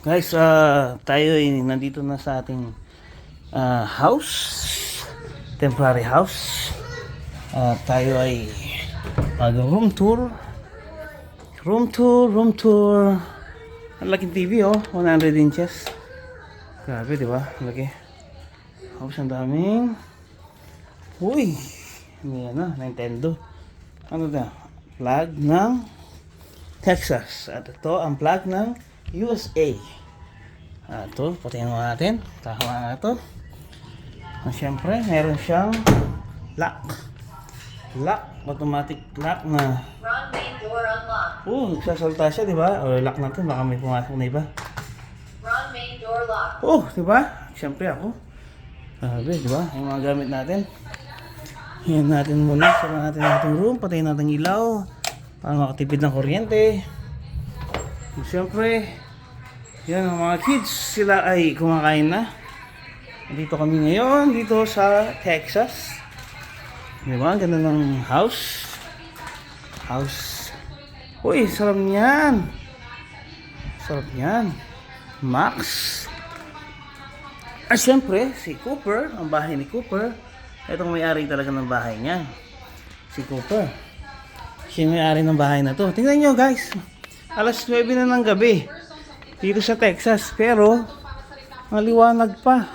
Guys, ah tayo ay nandito na sa ating ah, house. Temporary house. Ah, tayo ay mag room tour. Room tour, room tour. Ang laking TV oh, 100 inches. Grabe, di ba? Laki. Tapos ang daming... Uy! May ano, Nintendo. Ano na? Plug ng Texas. At ito ang plug ng USA. At ito, patayin mo natin. Tama na ito. At syempre, meron siyang lock. Lock. Automatic lock na. Oh, nagsasalta siya, di ba? O, lock natin, baka may pumasok na iba. Main door locked. Oh, di ba? Siyempre ako. Sabi, di ba? Yung mga gamit natin. Yan natin muna. Sara natin ang ating room. Patayin natin ilaw. Para makatipid ng kuryente. Siyempre, yan ang mga kids. Sila ay kumakain na. Dito kami ngayon. Dito sa Texas. Di ba? Ganda ng house. House. Uy, sarap niyan. Sarap niyan. Max. At syempre, si Cooper, ang bahay ni Cooper. Itong may-ari talaga ng bahay niya. Si Cooper. Siya may-ari ng bahay na to. Tingnan nyo guys. Alas 9 na ng gabi. Dito sa Texas. Pero, maliwanag pa.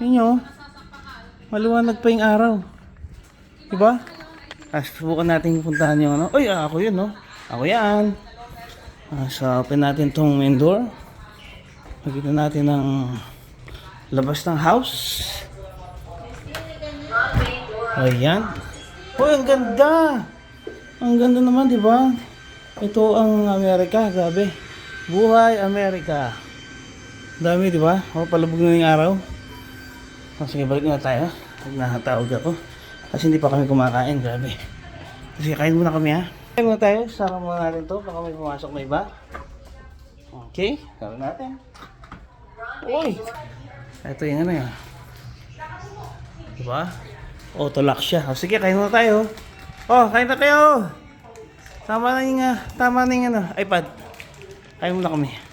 Tingnan nyo. Maliwanag pa yung araw. Diba? As subukan natin puntahan yung ano. Uy, ako yun, no? Ako yan. Ah, so, open natin tong main door. Makita natin ang labas ng house. Ayan. Uy, ang ganda! Ang ganda naman, di ba? Ito ang Amerika, grabe. Buhay Amerika. Dami, di ba? O, palubog na yung araw. O, sige, balik na tayo. Pag nakatawag ako. Kasi hindi pa kami kumakain, grabe. Kasi kain muna kami, ha? Kain muna tayo. Saka muna natin to. Baka may pumasok na iba. Okay, gawin natin. Uy! Ito yung ano yan. Diba? Auto lock siya. O, sige, kain muna tayo. Oh, kain na kayo! Tama na yung, ah, tama na yung ano, iPad. Kain muna kami.